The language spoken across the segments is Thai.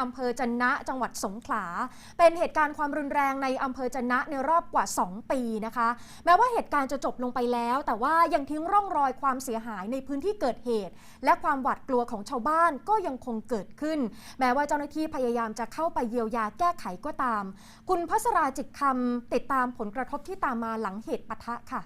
อำเภอจันนะจังหวัดสงขลา เป็นเหตุการณ์ความรุนแรงในอำเภอจันนะในรอบกว่า 2 ปีนะคะ แม้ว่าเหตุการณ์จะจบลงไปแล้ว แต่ว่ายังทิ้งร่องรอยความเสียหายในพื้นที่เกิดเหตุ และความหวาดกลัวของชาวบ้านก็ยังคงเกิดขึ้น แม้ว่าเจ้าหน้าที่พยายามจะเข้าไปเยียวยาแก้ไขก็ตาม คุณพัสราจิตคำติดตามผลกระทบที่ตามมาหลังเหตุปะทะค่ะ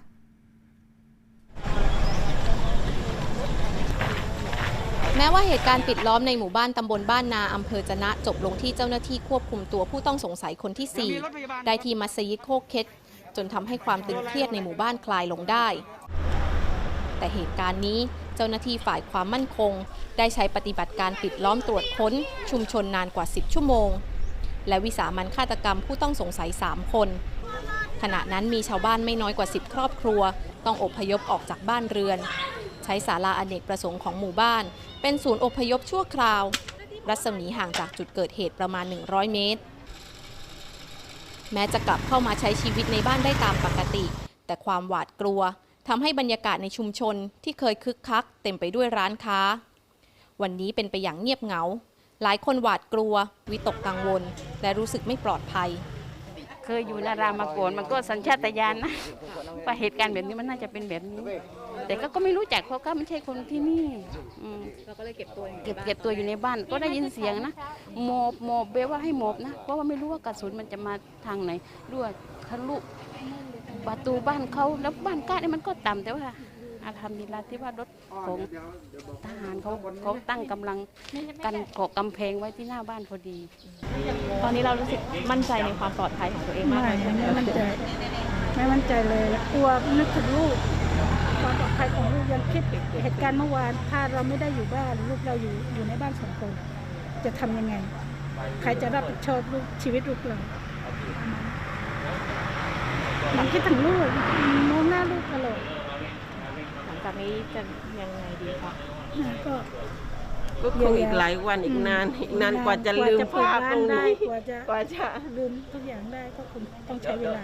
แม้ว่าเหตุการณ์ปิดล้อมในหมู่บ้านตำบลบ้านนาอำเภอจะนะจบลงที่เจ้าหน้าที่ควบคุมตัวผู้ต้องสงสัยคนที่ 4 ได้ที่มัสยิดโคกเคสจนทำให้ความตึงเครียดในหมู่บ้านคลายลงได้ แต่เหตุการณ์นี้เจ้าหน้าที่ฝ่ายความมั่นคง ได้ใช้ปฏิบัติการปิดล้อมตรวจค้น ชุมชนนานกว่า 10 ชั่วโมง และวิสามันฆาตกรรมผู้ต้องสงสัย 3 คน ขณะนั้นมีชาวบ้านไม่น้อยกว่า 10 ครอบครัว ต้องอพยพออกจากบ้านเรือน ช้ศาลาอเนกประสงค์ของหมู่บ้าน เป็นศูนย์อพยพชั่วคราว รัศมีห่างจากจุดเกิดเหตุประมาณ 100 เมตร แม้จะกลับเข้ามาใช้ชีวิตในบ้านได้ตามปกติ แต่ความหวาดกลัวทำให้บรรยากาศในชุมชนที่เคยคึกคัก เต็มไปด้วยร้านค้า วันนี้เป็นไปอย่างเงียบเหงา หลายคนหวาดกลัว วิตกกังวล และรู้สึกไม่ปลอดภัยเคยอยู่นารามาก่อนมันก็สัญชาตญาณนะว่าเหตุการณ์แบบนี้มันน่าจะเป็นแบบนี้ แต่ก็ก็ไม่รู้จักเพราะก็ไม่ใช่คนที่นี่อืมเราก็เลยเก็บตัวเก็บเก็บตัวอยู่ในบ้านก็ได้ยินเสียงนะหมอบหมอบเบลว่าให้หมอบนะเพราะว่าไม่รู้ว่ากระสุนมันจะมาทางไหนด้วยทะลุประตูบ้านเขาแล้วบ้านก้าเนี่ยมันก็ต่ำแต่ว่าอาทำดีลาที่ว่ารถของทหารเขาเขาตั้งกำลังกันเกาะกำแพงไว้ที่หน้าบ้านพอดี ตอนนี้เรารู้สึกมั่นใจในความปลอดภัยของตัวเองมากไม่เลยใช่ไหมไม่มั่นใจไม่มั่นใจเลยแล้วกลัวนึกถึงลูกความปลอดภัยข องลูกยังคิดเหตุการณ์เมื่อวาน ถ้าเราไม่ได้อยู่บ้านลูกเราอยู่อยู่ในบ้านสองคนจะทำยังไง ใครจะรับผิดชอบลูกชีวิตลูกเรายังคิดถึงลูกมองหน้าลูกตลอดหลังจากนี้จะยังไงดีคะนะก็ก็คงอีกหลายวันอีกนานอีกนานกว่าจะลืมกว่ภาพเปิดตรงได้นี้กว่าจะกว่าจะลืมทุกอย่างได้ก็คงต้องใช้เวลา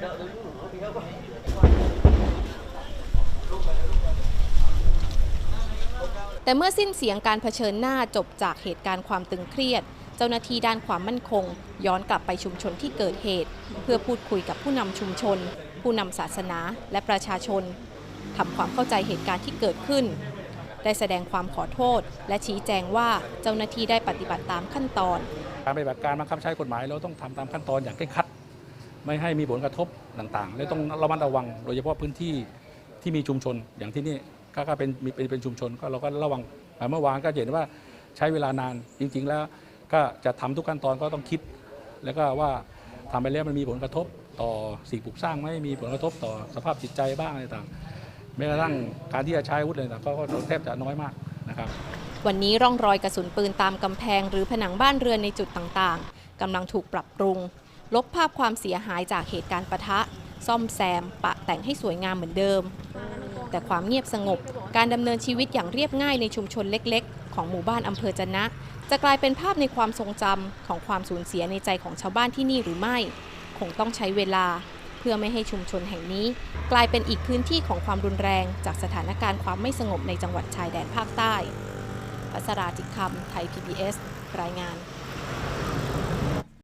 แต่เมื่อสิ้นเสียงการเผชิญหน้าจบจากเหตุการณ์ความตึงเครียด เจ้าหน้าที่ด้านความมั่นคง ย้อนกลับไปชุมชนที่เกิดเหตุ เพื่อพูดคุยกับผู้นำชุมชน ผู้นำศาสนาและประชาชนทำความเข้าใจเหตุการณ์ที่เกิดขึ้น ได้แสดงความขอโทษ และชี้แจงว่าเจ้าหน้าที่ได้ปฏิบัติตามขั้นตอน การปฏิบัติการบังคับใช้กฎหมายเราต้องทำตามขั้นตอนอย่างเคร่งครัด ไม่ให้มีผลกระทบต่างๆ และต้องระมัดระวัง โดยเฉพาะพื้นที่ที่มีชุมชนอย่างที่นี่ ก็ก็เป็นมีเป็นเป็นชุมชนก็เราก็ระวังเมื่อวานก็เห็นว่าใช้เวลานานจริง ๆ แล้วก็จะทำทุกขั้นตอนก็ต้องคิด แล้วก็ว่าทำไปแล้วมันมีผลกระทบต่อสิ่งปลูกสร้างไหมมีผลกระทบต่อสภาพจิตใจบ้างอะไรต่างแม้กระทั่งการที่จะใช้อาวุธอะไรต่างก็ก็แทบจะน้อยมากนะครับ วันนี้ร่องรอยกระสุนปืนตามกำแพง หรือผนังบ้านเรือนในจุดต่างๆ กำลังถูกปรับปรุง ลบภาพความเสียหายจากเหตุการณ์ปะทะ ซ่อมแซม ปะแต่งให้สวยงามเหมือนเดิม แต่ความเงียบสงบ การดำเนินชีวิตอย่างเรียบง่ายในชุมชนเล็ก ๆ ของหมู่บ้านอำเภอจนะ จะกลายเป็นภาพในความทรงจำของความสูญเสียในใจของชาวบ้านที่นี่หรือไม่ คงต้องใช้เวลา เพื่อไม่ให้ชุมชนแห่งนี้ กลายเป็นอีกพื้นที่ของความรุนแรง จากสถานการณ์ความไม่สงบในจังหวัดชายแดนภาคใต้พัสราจิตคำไทย PBS รายงาน